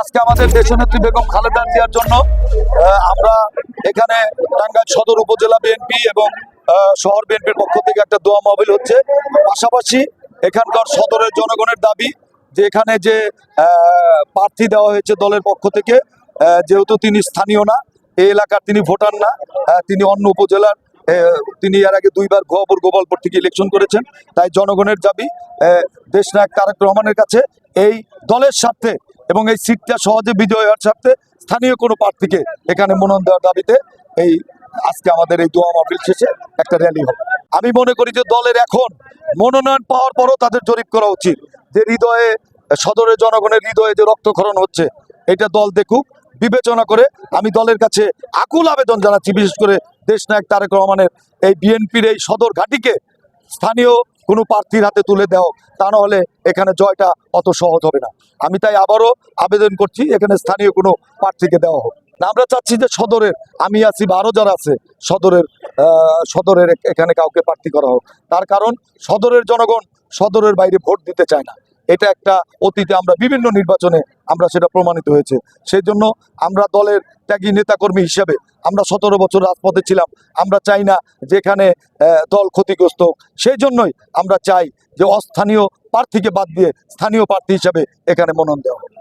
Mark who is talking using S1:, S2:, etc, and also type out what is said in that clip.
S1: আজকে আমাদের দেশনেত্রী বেগম খালেদা জিয়ার জন্য আমরা এখানে টাঙ্গাইল সদর উপজেলা বিএনপি এবং শহর বিএনপির পক্ষ থেকে একটা দোয়া মাহবিল হচ্ছে। পাশাপাশি এখানকার সদরের জনগণের দাবি যে এখানে যে প্রার্থী দেওয়া হয়েছে দলের পক্ষ থেকে যেহেতু তিনি স্থানীয় না, এই এলাকার তিনি ভোটার না তিনি অন্য উপজেলার তিনি এর আগে দুইবার গোয়াপুর গোপালপুর থেকে ইলেকশন করেছেন। তাই জনগণের দাবি দেশনায়ক তারেক রহমানের কাছে, এই দলের স্বার্থে এবং এই সিটটা সহজে বিজয় হওয়ার স্বার্থে স্থানীয় কোনো প্রার্থীকে এখানে মনোনয়ন দেওয়ার দাবিতে এই আজকে আমাদের এই দোয়া মাহফিল শেষে একটা র্যালি হবে। আমি মনে করি যে দলের এখন মনোনয়ন পাওয়ার পরও তাদের জরিপ করা উচিত। যে হৃদয়ে সদরের জনগণের হৃদয়ে যে রক্তক্ষরণ হচ্ছে, এটা দল দেখুক, বিবেচনা করে আমি দলের কাছে আকুল আবেদন জানাচ্ছি, বিশেষ করে দেশনায়ক তারেক রহমানের এই বিএনপির এই সদর ঘাটিকে স্থানীয় কোনো প্রার্থীর হাতে তুলে দেও তা নাহলে এখানে জয়টা অত সহজ হবে না। আমি তাই আবারও আবেদন করছি, এখানে স্থানীয় কোনো প্রার্থীকে দেওয়া হোক। আমরা চাচ্ছি যে সদরের, আমি আছি বারো যারা আছে, সদরের সদরের এখানে কাউকে প্রার্থী করা হোক। তার কারণ সদরের জনগণ সদরের বাইরে ভোট দিতে চায় না। এটা একটা অতীতে আমরা বিভিন্ন নির্বাচনে আমরা সেটা প্রমাণিত হয়েছে। সেই জন্য আমরা দলের ত্যাগী নেতাকর্মী হিসাবে আমরা সতেরো বছর রাজপথে ছিলাম। আমরা চাই না যেখানে দল ক্ষতিগ্রস্ত সেই জন্যই আমরা চাই যে অস্থানীয় প্রার্থীকে বাদ দিয়ে স্থানীয় প্রার্থী হিসাবে এখানে মনোনয়ন দেওয়া হোক।